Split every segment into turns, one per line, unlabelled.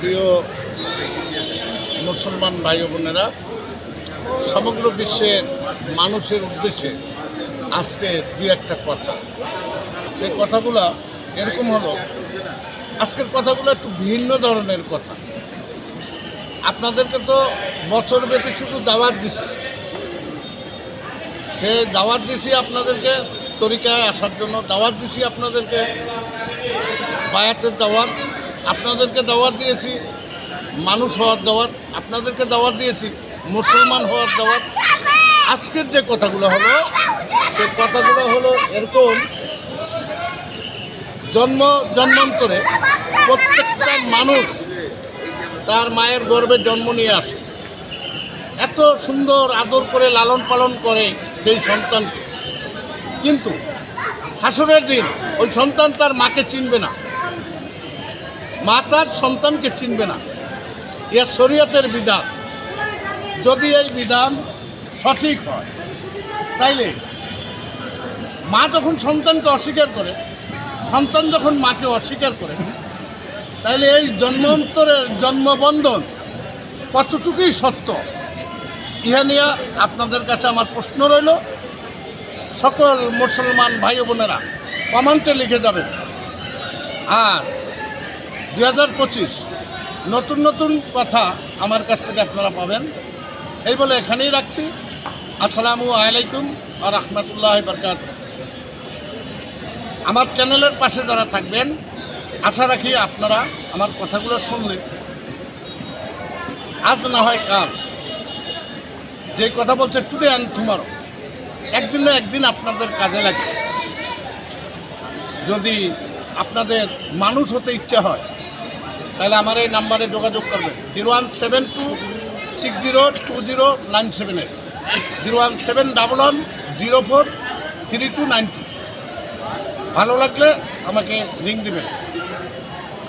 প্রিয় মুসলমান ভাই বোনেরা, সমগ্র বিশ্বের মানুষের উদ্দেশ্যে আজকে দু একটা কথা। সেই কথাগুলো এরকম হলো, আজকের কথাগুলো একটু ভিন্ন ধরনের কথা। আপনাদেরকে তো বছর ব্যাপী শুধু দাওয়াত দিছি। সে দাওয়াত দিছি আপনাদেরকে, তরিকায় আসার জন্য দাওয়াত দিছি আপনাদেরকে। বায়াতের দাওয়াত আপনাদেরকে দাওয়াত দিয়েছি, মানুষ হওয়ার দাওয়াত, আপনাদেরকে দাওয়াত দিয়েছি, মুসলমান হওয়ার দাওয়াত। আজকের যে কথাগুলো হলো, সে কথাগুলো হলো এরকম, জন্ম, জন্মান্তরে প্রত্যেকটা মানুষ তার মায়ের গর্ভে জন্ম নিয়ে আসে। এত সুন্দর আদর করে লালন পালন করে সেই সন্তানকে। কিন্তু হাসরের দিন ওই সন্তান তার মাকে চিনবে না। মা তার সন্তানকে চিনবে না। ইয়া শরীয়তের বিধান। যদি এই বিধান সঠিক হয়, তাইলে মা যখন সন্তানকে অস্বীকার করে, সন্তান যখন মাকে অস্বীকার করে, তাইলে এই জন্মান্তরের জন্মবন্ধন কতটুকুই সত্য, ইহা নিয়ে আপনাদের কাছে আমার প্রশ্ন রইল। সকল মুসলমান ভাই বোনেরা কমেন্টে লিখে যাবেন। আর দু হাজার পঁচিশ। নতুন নতুন কথা আমার কাছ থেকে আপনারা পাবেন। এই বলে এখানেই রাখছি। আসসালামু আলাইকুম আর রহমতুল্লাহ বরকাত আমার চ্যানেলের পাশে যারা থাকবেন, আশা রাখি আপনারা আমার কথাগুলো শুনলে আজ না হয় কাল। যে কথা বলছে টুডে অ্যান্ড টুমারো একদিন না একদিন আপনাদের কাজে লাগবে। যদি আপনাদের মানুষ হতে ইচ্ছা হয় তাহলে আমার এই নাম্বারে যোগাযোগ করবেন zero one seven two six zero two zero nine seven eight. Zero one seven double one zero four three two nine two. ভালো লাগলে আমাকে রিং দিবেন।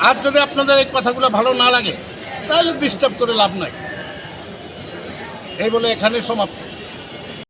আর যদি আপনাদের এই কথাগুলো ভালো না লাগে, তাহলে ডিস্টার্ব করে লাভ নাই। এই বলে এখানে সমাপ্ত।